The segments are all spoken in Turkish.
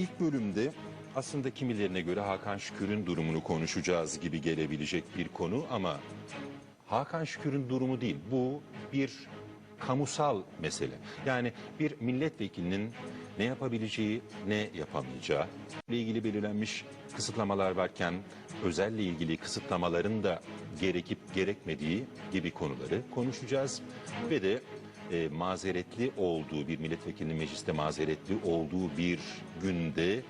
ilk bölümde aslında kimilerine göre Hakan Şükür'ün durumunu konuşacağız gibi gelebilecek bir konu ama Hakan Şükür'ün durumu değil. Bu bir kamusal mesele. Yani bir milletvekilinin ne yapabileceği, ne yapamayacağı ile ilgili belirlenmiş kısıtlamalar varken özelle ilgili kısıtlamaların da gerekip gerekmediği gibi konuları konuşacağız. Ve de e, mazeretli olduğu bir milletvekilinin mecliste mazeretli olduğu bir günde e,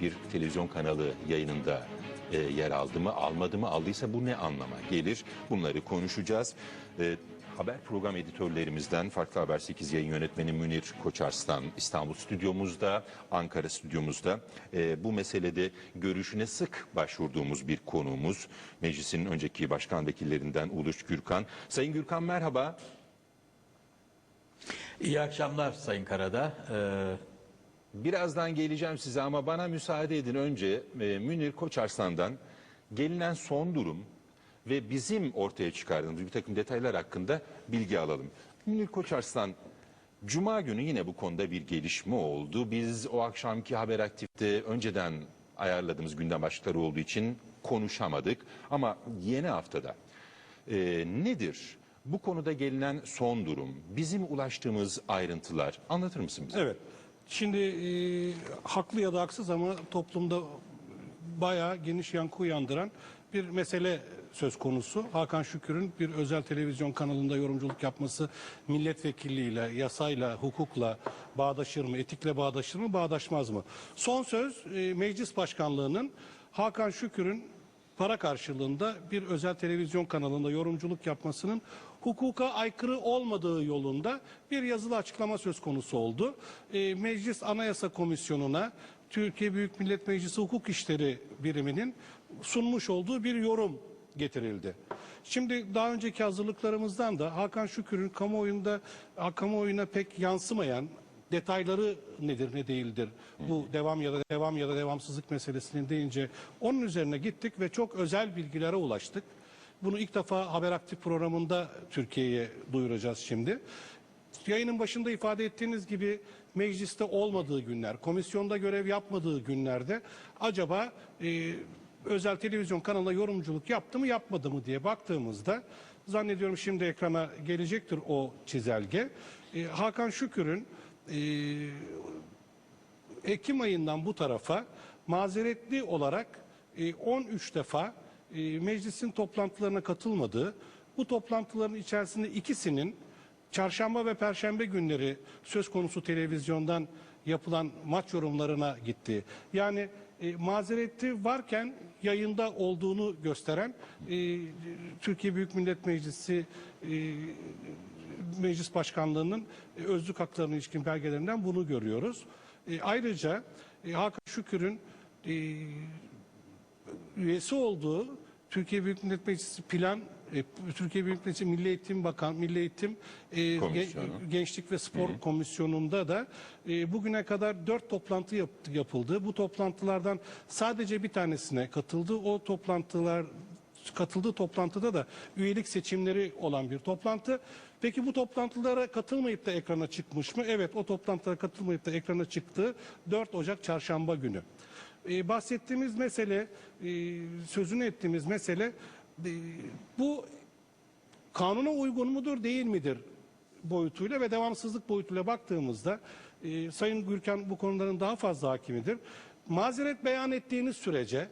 bir televizyon kanalı yayınında e, yer aldı mı almadı mı aldıysa bu ne anlama gelir bunları konuşacağız. E, haber program editörlerimizden Farklı Haber 8 yayın yönetmeni Münir Koçarslan İstanbul stüdyomuzda, Ankara stüdyomuzda e, bu meselede görüşüne sık başvurduğumuz bir konuğumuz. Meclisin önceki başkan vekillerinden Uluç Gürkan. Sayın Gürkan merhaba. İyi akşamlar Sayın Karada. Ee, Birazdan geleceğim size ama bana müsaade edin önce e, Münir Koçarslan'dan gelinen son durum ve bizim ortaya çıkardığımız bir takım detaylar hakkında bilgi alalım. Münir Koçarslan, Cuma günü yine bu konuda bir gelişme oldu. Biz o akşamki haber aktifte önceden ayarladığımız gündem başlıkları olduğu için konuşamadık. Ama yeni haftada e, nedir? Bu konuda gelinen son durum, bizim ulaştığımız ayrıntılar anlatır mısın bize? Evet. Şimdi e, haklı ya da haksız ama toplumda bayağı geniş yankı uyandıran bir mesele söz konusu. Hakan Şükür'ün bir özel televizyon kanalında yorumculuk yapması milletvekilliğiyle, yasayla, hukukla bağdaşır mı, etikle bağdaşır mı, bağdaşmaz mı? Son söz e, meclis başkanlığının Hakan Şükür'ün para karşılığında bir özel televizyon kanalında yorumculuk yapmasının hukuka aykırı olmadığı yolunda bir yazılı açıklama söz konusu oldu. E, Meclis Anayasa Komisyonu'na Türkiye Büyük Millet Meclisi Hukuk İşleri Biriminin sunmuş olduğu bir yorum getirildi. Şimdi daha önceki hazırlıklarımızdan da Hakan Şükür'ün kamuoyunda kamuoyuna pek yansımayan detayları nedir ne değildir bu devam ya da devam ya da devamsızlık meselesinin deyince onun üzerine gittik ve çok özel bilgilere ulaştık. Bunu ilk defa Haber Aktif programında Türkiye'ye duyuracağız şimdi. Yayının başında ifade ettiğiniz gibi mecliste olmadığı günler, komisyonda görev yapmadığı günlerde acaba e, özel televizyon kanalına yorumculuk yaptı mı yapmadı mı diye baktığımızda zannediyorum şimdi ekrana gelecektir o çizelge. E, Hakan Şükür'ün e, Ekim ayından bu tarafa mazeretli olarak e, 13 defa e, meclisin toplantılarına katılmadığı, bu toplantıların içerisinde ikisinin çarşamba ve perşembe günleri söz konusu televizyondan yapılan maç yorumlarına gitti. Yani e, mazereti varken yayında olduğunu gösteren e, Türkiye Büyük Millet Meclisi e, Meclis Başkanlığı'nın e, özlük haklarına ilişkin belgelerinden bunu görüyoruz. E, ayrıca e, Hakan Şükür'ün e, üyesi olduğu Türkiye Büyük Millet Meclisi Plan e, Türkiye Büyük Millet Meclisi Milli Eğitim Bakan Milli Eğitim e, Komisyonu. Gen- Gençlik ve Spor Komisyonu'nda da e, bugüne kadar dört toplantı yap- yapıldı. Bu toplantılardan sadece bir tanesine katıldı. O toplantılar katıldığı toplantıda da üyelik seçimleri olan bir toplantı. Peki bu toplantılara katılmayıp da ekrana çıkmış mı? Evet o toplantılara katılmayıp da ekrana çıktı 4 Ocak çarşamba günü. Ee, bahsettiğimiz mesele, e, sözünü ettiğimiz mesele e, bu kanuna uygun mudur değil midir boyutuyla ve devamsızlık boyutuyla baktığımızda e, Sayın Gürkan bu konuların daha fazla hakimidir. Mazeret beyan ettiğiniz sürece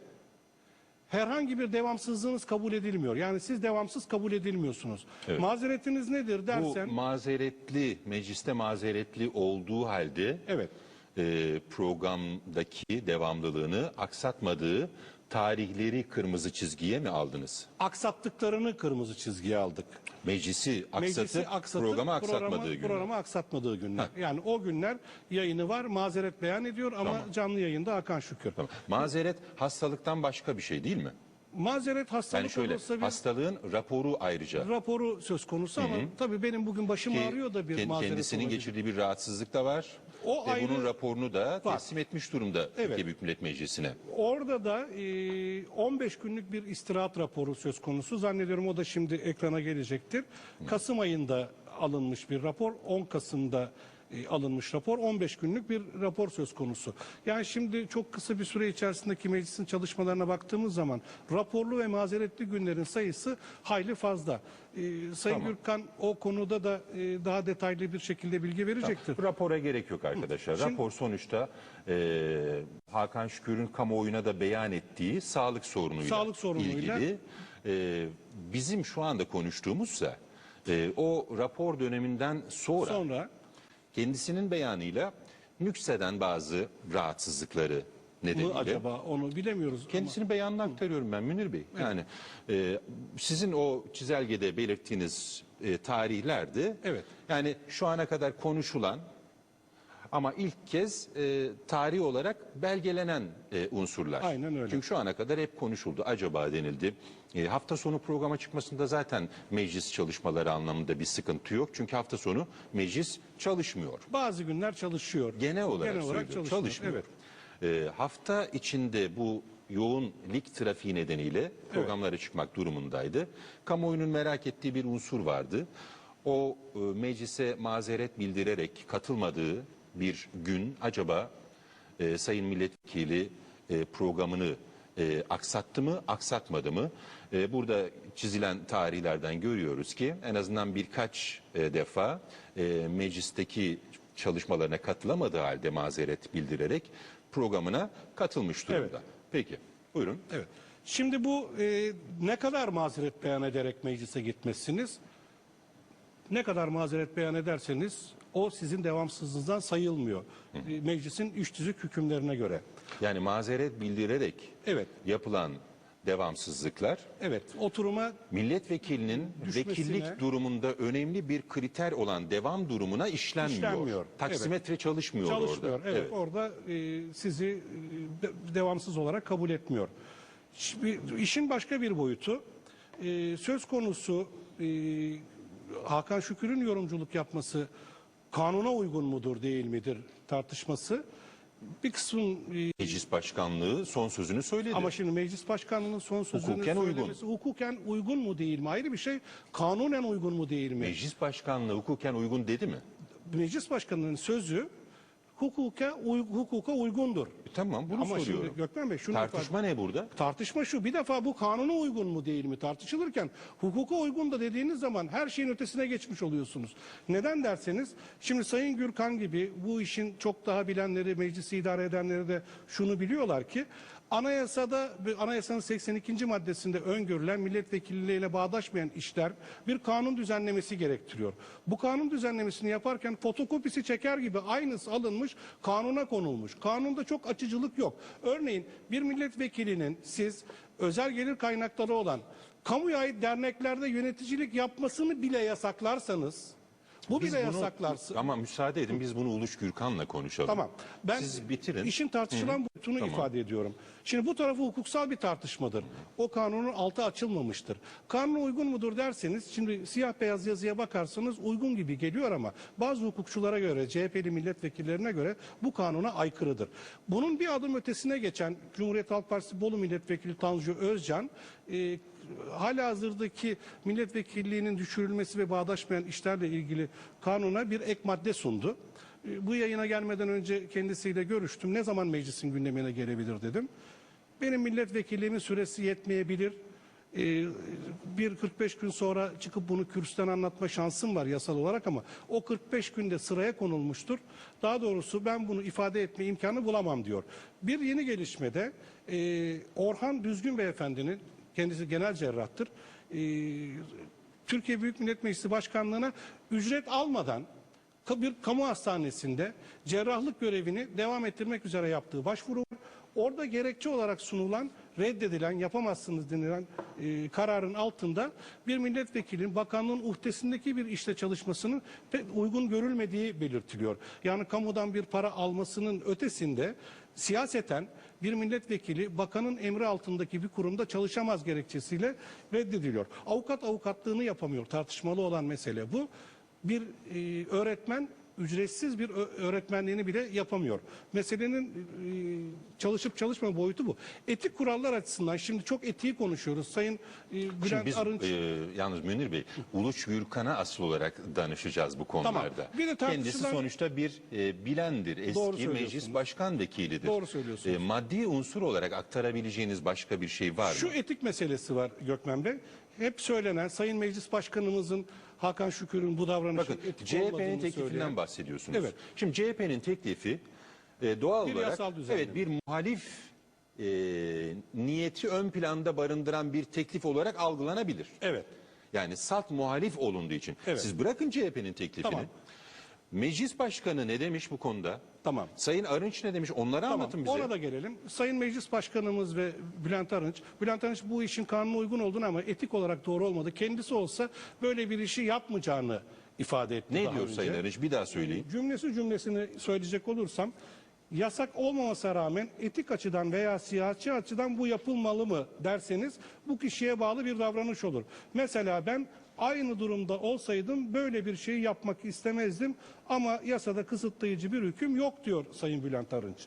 herhangi bir devamsızlığınız kabul edilmiyor. Yani siz devamsız kabul edilmiyorsunuz. Evet. Mazeretiniz nedir Bu dersen mazeretli, mecliste mazeretli olduğu halde evet. E, programdaki devamlılığını aksatmadığı tarihleri kırmızı çizgiye mi aldınız? Aksattıklarını kırmızı çizgiye aldık. Meclisi aksatıp, Meclisi aksatıp programı aksatmadığı programı, günler. programı aksatmadığı günler. Yani o günler yayını var, mazeret beyan ediyor ama Tamam. canlı yayında Hakan Şükür. Tamam. Mazeret hastalıktan başka bir şey değil mi? Mazeret hastalık Yani şöyle olursa bir hastalığın raporu ayrıca. raporu söz konusu ama tabii benim bugün başım Ki ağrıyor da bir kend- mazeret kendisinin olabilir. geçirdiği bir rahatsızlık da var. O Ve ayrı- bunun raporunu da teslim etmiş durumda Türkiye Büyük Millet Meclisi'ne. Orada da e, 15 günlük bir istirahat raporu söz konusu. Zannediyorum o da şimdi ekrana gelecektir. Kasım ayında alınmış bir rapor. 10 Kasım'da e, alınmış rapor. 15 günlük bir rapor söz konusu. Yani şimdi çok kısa bir süre içerisindeki meclisin çalışmalarına baktığımız zaman raporlu ve mazeretli günlerin sayısı hayli fazla. E, Sayın Tamam. Gürkan o konuda da e, daha detaylı bir şekilde bilgi verecektir. Bu rapora gerek yok arkadaşlar. Şimdi- Rapor sonuçta e, Hakan Şükür'ün kamuoyuna da beyan ettiği sağlık sorunuyla, Sağlık sorunuyla. ilgili. E, bizim şu anda konuştuğumuzsa e, o rapor döneminden sonra, Sonra kendisinin beyanıyla nükseden bazı rahatsızlıkları mı nedeniyle. acaba onu bilemiyoruz. ama- Kendisinin beyanını aktarıyorum ben Münir Bey. Yani e, sizin o çizelgede belirttiğiniz e, tarihlerde Evet. yani şu ana kadar konuşulan ama ilk kez e, tarih olarak belgelenen e, unsurlar. Aynen öyle. Çünkü şu ana kadar hep konuşuldu. Acaba denildi. E, hafta sonu programa çıkmasında zaten meclis çalışmaları anlamında bir sıkıntı yok. Çünkü hafta sonu meclis çalışmıyor. Bazı günler çalışıyor. Genel olarak, Genel olarak söylüyorum, çalışmıyor. çalışmıyor. Evet. Ee, hafta içinde bu yoğun lig trafiği nedeniyle programlara çıkmak durumundaydı. Kamuoyunun merak ettiği bir unsur vardı. O e, meclise mazeret bildirerek katılmadığı bir gün acaba e, Sayın Milletvekili e, programını e, aksattı mı, aksatmadı mı? E, burada çizilen tarihlerden görüyoruz ki en azından birkaç e, defa e, meclisteki çalışmalarına katılamadığı halde mazeret bildirerek programına katılmış durumda. Peki, buyurun. Evet. Şimdi bu e, ne kadar mazeret beyan ederek meclise gitmezsiniz? Ne kadar mazeret beyan ederseniz o sizin devamsızlığınızdan sayılmıyor. E, Meclisin üç tüzük hükümlerine göre. Yani mazeret bildirerek Evet. yapılan devamsızlıklar Evet. Oturuma milletvekilinin Düşmesine- vekillik durumunda önemli bir kriter olan devam durumuna işlenmiyor. İşlenmiyor. Taksimetre çalışmıyor, çalışmıyor. orada. Evet, Orada e, sizi e, de- devamsız olarak kabul etmiyor. Şimdi, işin başka bir boyutu e, söz konusu e, Hakan Şükür'ün yorumculuk yapması kanuna uygun mudur değil midir tartışması bir kısmın e, Meclis Başkanlığı son sözünü söyledi. ama şimdi meclis başkanının son sözünü Hukuken uygun. söylemesi hukuken uygun mu değil mi ayrı bir şey kanunen uygun mu değil mi? Meclis Başkanlığı hukuken uygun dedi mi? Meclis başkanının sözü hukuka, uy- hukuka uygundur. E, tamam bunu Ama soruyorum. şimdi Gökmen Bey şunu Tartışma ne burada? tartışma şu bir defa bu kanuna uygun mu değil mi tartışılırken hukuka uygun da dediğiniz zaman her şeyin ötesine geçmiş oluyorsunuz. Neden derseniz şimdi Sayın Gürkan gibi bu işin çok daha bilenleri meclisi idare edenleri de şunu biliyorlar ki Anayasada anayasanın 82. maddesinde öngörülen milletvekilleriyle bağdaşmayan işler bir kanun düzenlemesi gerektiriyor. Bu kanun düzenlemesini yaparken fotokopisi çeker gibi aynısı alınmış kanuna konulmuş. Kanunda çok açıcılık yok. Örneğin bir milletvekilinin siz özel gelir kaynakları olan kamuya ait derneklerde yöneticilik yapmasını bile yasaklarsanız bu Biz bile bunu- yasaklarsın. Ama müsaade edin biz bunu Uluç Gürkan'la konuşalım. Tamam. Ben Siz bitirin. işin tartışılan boyutunu Tamam. ifade ediyorum. Şimdi bu tarafı hukuksal bir tartışmadır. O kanunun altı açılmamıştır. Kanuna uygun mudur derseniz şimdi siyah beyaz yazıya bakarsanız uygun gibi geliyor ama bazı hukukçulara göre CHP'li milletvekillerine göre bu kanuna aykırıdır. Bunun bir adım ötesine geçen Cumhuriyet Halk Partisi Bolu Milletvekili Tanju Özcan e, halihazırdaki milletvekilliğinin düşürülmesi ve bağdaşmayan işlerle ilgili kanuna bir ek madde sundu. E, Bu yayına gelmeden önce kendisiyle görüştüm. Ne zaman meclisin gündemine gelebilir dedim. Benim milletvekilliğimin süresi yetmeyebilir. E, Bir 45 gün sonra çıkıp bunu kürsüden anlatma şansım var yasal olarak ama o 45 günde sıraya konulmuştur. Daha doğrusu ben bunu ifade etme imkanı bulamam diyor. Bir yeni gelişmede e, Orhan Düzgün Beyefendinin kendisi genel cerrahtır. E, Türkiye Büyük Millet Meclisi Başkanlığı'na ücret almadan bir kamu hastanesinde cerrahlık görevini devam ettirmek üzere yaptığı başvuru. Orada gerekçe olarak sunulan, reddedilen, yapamazsınız denilen e, kararın altında bir milletvekilinin bakanlığın uhdesindeki bir işte çalışmasının pek uygun görülmediği belirtiliyor. Yani kamudan bir para almasının ötesinde siyaseten bir milletvekili bakanın emri altındaki bir kurumda çalışamaz gerekçesiyle reddediliyor. Avukat avukatlığını yapamıyor. Tartışmalı olan mesele bu. Bir e, öğretmen ücretsiz bir öğretmenliğini bile yapamıyor. Meselenin e, çalışıp çalışma boyutu bu. Etik kurallar açısından şimdi çok etiği konuşuyoruz. Sayın e, Şimdi Bülent biz Arınç e, yalnız Münir Bey, Uluç Gürkan'a asıl olarak danışacağız bu konularda. Bir de tartışılan- Kendisi sonuçta bir e, bilendir, eski meclis başkan vekilidir. Doğru söylüyorsunuz. E, maddi unsur olarak aktarabileceğiniz başka bir şey var Şu mı? etik meselesi var Gökmen Bey. Hep söylenen Sayın Meclis Başkanımızın Hakan Şükür'ün bu davranışın Bakın CHP'nin teklifinden söyleyen- bahsediyorsunuz. Evet. Şimdi CHP'nin teklifi e, doğal Bir olarak evet bir muhalif e, niyeti ön planda barındıran bir teklif olarak algılanabilir. Evet. Yani salt muhalif olunduğu için. Evet. Siz bırakın CHP'nin teklifini. Tamam. Meclis Başkanı ne demiş bu konuda? Tamam. Sayın Arınç ne demiş? Onları Tamam, anlatın bize. ona da gelelim. Sayın Meclis Başkanımız ve Bülent Arınç, Bülent Arınç bu işin kanuna uygun olduğunu ama etik olarak doğru olmadı. Kendisi olsa böyle bir işi yapmayacağını ifade etti Ne diyor önce. Sayın Arınç? Bir daha söyleyin. Cümlesi cümlesini söyleyecek olursam, yasak olmamasına rağmen etik açıdan veya siyasi açıdan bu yapılmalı mı derseniz bu kişiye bağlı bir davranış olur. Mesela ben aynı durumda olsaydım böyle bir şeyi yapmak istemezdim ama yasada kısıtlayıcı bir hüküm yok diyor Sayın Bülent Arınç.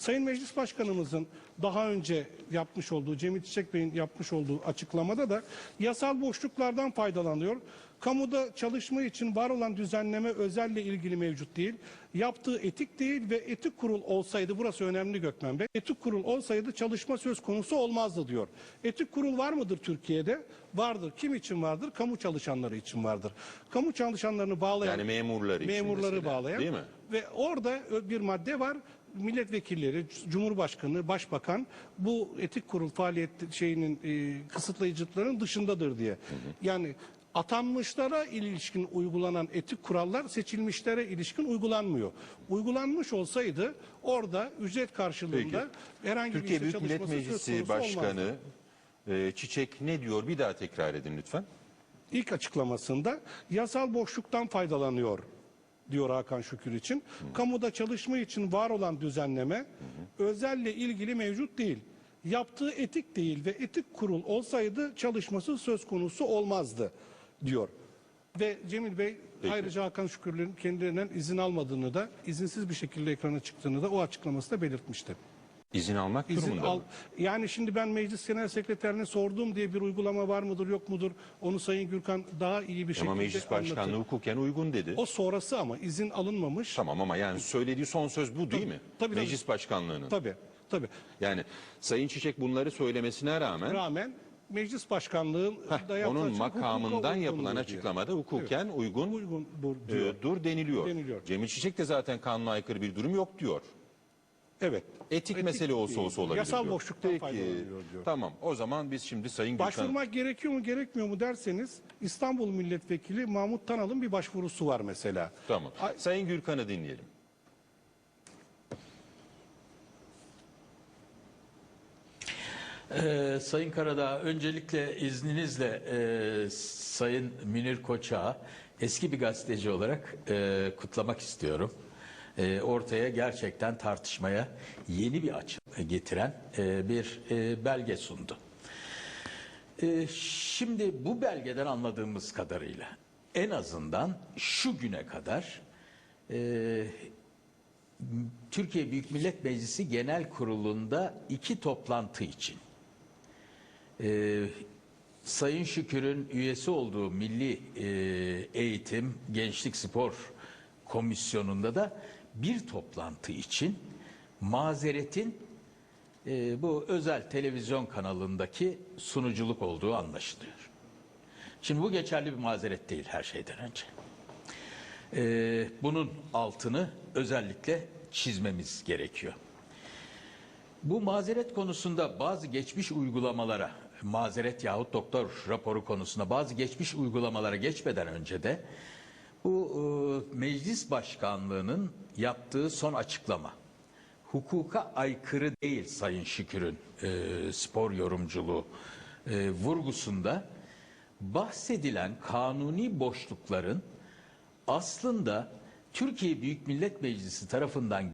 Sayın Meclis Başkanımızın daha önce yapmış olduğu, Cemil Çiçek Bey'in yapmış olduğu açıklamada da yasal boşluklardan faydalanıyor. Kamuda çalışma için var olan düzenleme özelle ilgili mevcut değil. Yaptığı etik değil ve etik kurul olsaydı, burası önemli Gökmen Bey, etik kurul olsaydı çalışma söz konusu olmazdı diyor. Etik kurul var mıdır Türkiye'de? Vardır. Kim için vardır? Kamu çalışanları için vardır. Kamu çalışanlarını bağlayan, Yani memurları için memurları mesela, bağlayan değil mi? ve orada bir madde var. Milletvekilleri, Cumhurbaşkanı, Başbakan bu etik kurul faaliyet şeyinin e, kısıtlayıcılıkların dışındadır diye. Yani atanmışlara ilişkin uygulanan etik kurallar seçilmişlere ilişkin uygulanmıyor. Uygulanmış olsaydı orada ücret karşılığında herhangi Türkiye bir işte Büyük Millet çalışması söz Meclisi konusu olmazdı. Başkanı e, Çiçek ne diyor? Bir daha tekrar edin lütfen. İlk açıklamasında yasal boşluktan faydalanıyor diyor Hakan Şükür için. Kamuda çalışma için var olan düzenleme özelle ilgili mevcut değil. Yaptığı etik değil ve etik kurul olsaydı çalışması söz konusu olmazdı diyor. Ve Cemil Bey Peki. ayrıca Hakan Şükür'ün kendilerinden izin almadığını da izinsiz bir şekilde ekrana çıktığını da o açıklamasında belirtmişti. İzin almak İzin durumunda al, mı? yani şimdi ben meclis genel sekreterine sorduğum diye bir uygulama var mıdır yok mudur onu Sayın Gürkan daha iyi bir şekilde Ama meclis başkanlığı anlatır. hukuken uygun dedi. O sonrası ama izin alınmamış. Tamam ama yani söylediği son söz bu değil mi? tabii, tabii. Meclis başkanlığının. Tabii tabii. Yani Sayın Çiçek bunları söylemesine rağmen Rağmen meclis başkanlığı yaptığı onun makamından yapılan açıklamada hukuken uygun, Uygun bu- e, diyor. dur deniliyor. Deniliyor. Cemil Çiçek de zaten kanuna aykırı bir durum yok diyor. Evet. Etik, mesele olsa olsa olabilir Yasal diyor. boşluktan Peki, faydalanıyor diyor. Tamam o zaman biz şimdi Sayın Gürkan... Başvurmak gerekiyor mu gerekmiyor mu derseniz İstanbul Milletvekili Mahmut Tanal'ın bir başvurusu var mesela. Tamam. Ay- Sayın Gürkan'ı dinleyelim. Ee, Sayın Karadağ, öncelikle izninizle e, Sayın Münir Koçak'ı eski bir gazeteci olarak e, kutlamak istiyorum. E, ortaya gerçekten tartışmaya yeni bir açı getiren e, bir e, belge sundu. E, şimdi bu belgeden anladığımız kadarıyla en azından şu güne kadar e, Türkiye Büyük Millet Meclisi Genel Kurulu'nda iki toplantı için ee, Sayın Şükür'ün üyesi olduğu Milli e, Eğitim Gençlik Spor Komisyonu'nda da bir toplantı için mazeretin e, bu özel televizyon kanalındaki sunuculuk olduğu anlaşılıyor. Şimdi bu geçerli bir mazeret değil her şeyden önce. Ee, bunun altını özellikle çizmemiz gerekiyor. Bu mazeret konusunda bazı geçmiş uygulamalara, mazeret yahut doktor raporu konusunda bazı geçmiş uygulamalara geçmeden önce de bu e, meclis başkanlığının yaptığı son açıklama. Hukuka aykırı değil Sayın Şükür'ün e, spor yorumculuğu e, vurgusunda bahsedilen kanuni boşlukların aslında Türkiye Büyük Millet Meclisi tarafından